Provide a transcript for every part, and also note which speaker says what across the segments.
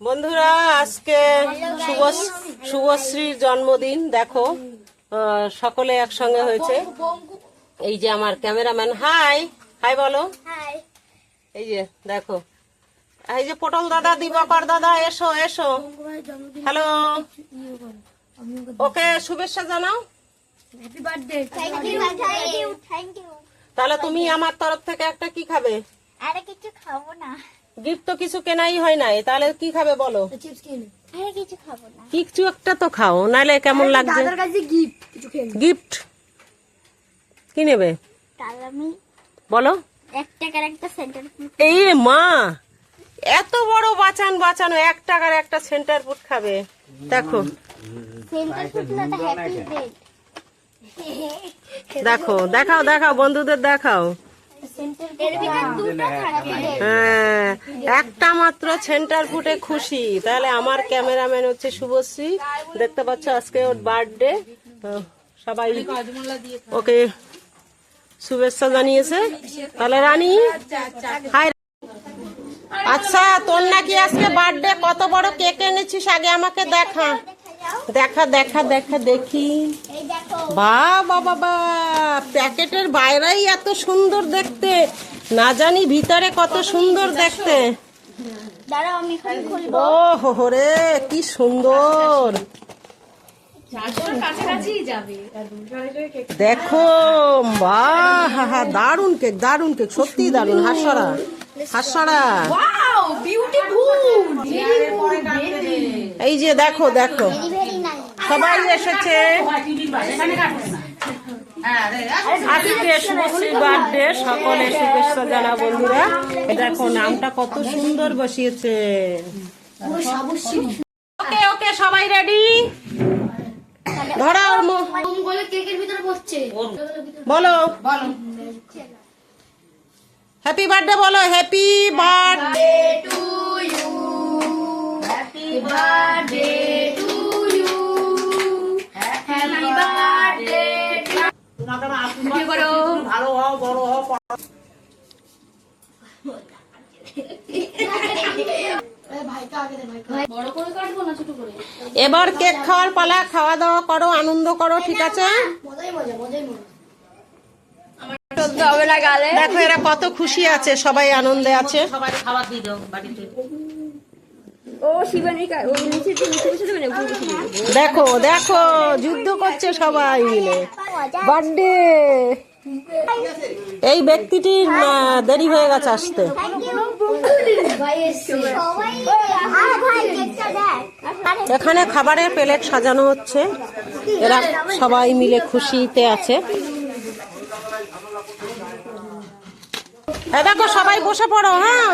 Speaker 1: বন্ধুরা আজকে শুভ শুভশ্রীর জন্মদিন দেখো সকলে একসঙ্গে হয়েছে। এই যে আমার ক্যামেরাম্যান হাই হাই বলো। এই যে দেখো। এই যে পটল দাদা দিবাকর দাদা এসো এসো। হ্যালো ওকে শুভেচ্ছা জানাও। তাহলে তুমি আমার তরফ থেকে একটা কি খাবে?
Speaker 2: আরে কিছু খাব না।
Speaker 1: গিফট তো কিছু কেনাই হয় নাই তাহলে কি খাবে বলো?
Speaker 2: চিপস কিনে কিছু খাব না।
Speaker 1: কিছু একটা তো খাও নাহলে কেমন
Speaker 2: কাছে গিফট
Speaker 1: গিফট? কি নেবে? বলো। এই মা এত বড় বাঁচান বাঁচানো এক টাকার একটা সেন্টার ফুড খাবে। দেখো।
Speaker 2: সেন্টার ফুড না তো হ্যাপি ডেট
Speaker 1: দেখো দেখাও দেখাও বন্ধুদের দেখাও।
Speaker 2: হ্যাপি ডেট
Speaker 1: হ্যাঁ একটা মাত্র সেন্টার ফুটে খুশি। তাহলে আমার ক্যামেরাম্যান হচ্ছে শুভশ্রী। দেখতে পাচ্ছ আজকে ওর বার্থডে। সবাই ওকে শুভেচ্ছা জানিয়েছে। তাহলে রানী হাই আচ্ছা তোর নাকি আজকে বার্থডে? কত বড় কেক এনেছিস? আগে আমাকে দেখা। দেখা দেখা দেখা দেখি।
Speaker 2: এই দেখো।
Speaker 1: বা বাবা বা প্যাকেটের বাইরেই এত সুন্দর দেখতে। না জানি ভিতরে কত সুন্দর দেখতে।
Speaker 2: দাঁড়াও আমি এখন খুলবো।
Speaker 1: ও হো রে কি সুন্দর। দেখো বাহ হা হা দারুণ কেক দারুণ কেক সত্যি দারুণ হাসরা হাসরা। এই যে দেখো দেখো। সবাই এসেছে। আজকে শুভশ্রী বার্থডে সকলে শুভেচ্ছা জানা বন্ধুরা। দেখো নামটা কত সুন্দর বসিয়েছে। ওকে ওকে সবাই রেডি? ধরা ওর মুখ
Speaker 2: বলে।
Speaker 1: বলো। হ্যাপি বার্থডে বলো হ্যাপি বার্থডে। এবার কেক খাওয়ার পালা খাওয়া দাওয়া করো, আনন্দ করো, ঠিক আছে? দেখো এরা কত খুশি আছে, সবাই আনন্দে আছে। দেখো দেখো, যুদ্ধ করছে সবাই মিলে। বার্থডে! এই ব্যক্তিটির দেরি হয়ে গেছে আসতে। এখানে খাবারের প্লেট সাজানো হচ্ছে। এরা সবাই মিলে খুশিতে আছে। দেখো, সবাই বসে পড়ো হ্যাঁ।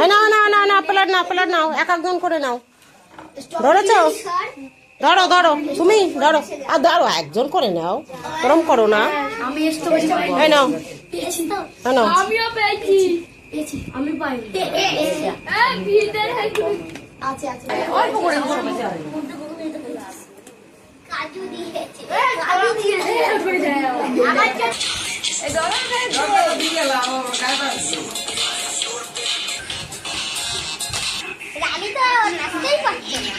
Speaker 1: এই নাও না না না প্লেট নাও প্লেট নাও এক একজন করে নাও। ধরেছো? ধরো ধরো তুমি ধরো। আর ধরো একজন করে নাও। গরম করো না। নাও নাও।
Speaker 2: আমি পাই
Speaker 3: ভিতরে
Speaker 2: আছে আছে
Speaker 3: অল্প করে
Speaker 2: কাজু দিয়েছে। কাজু দিয়েছে আমার রানী তো নাচতেই পারছে না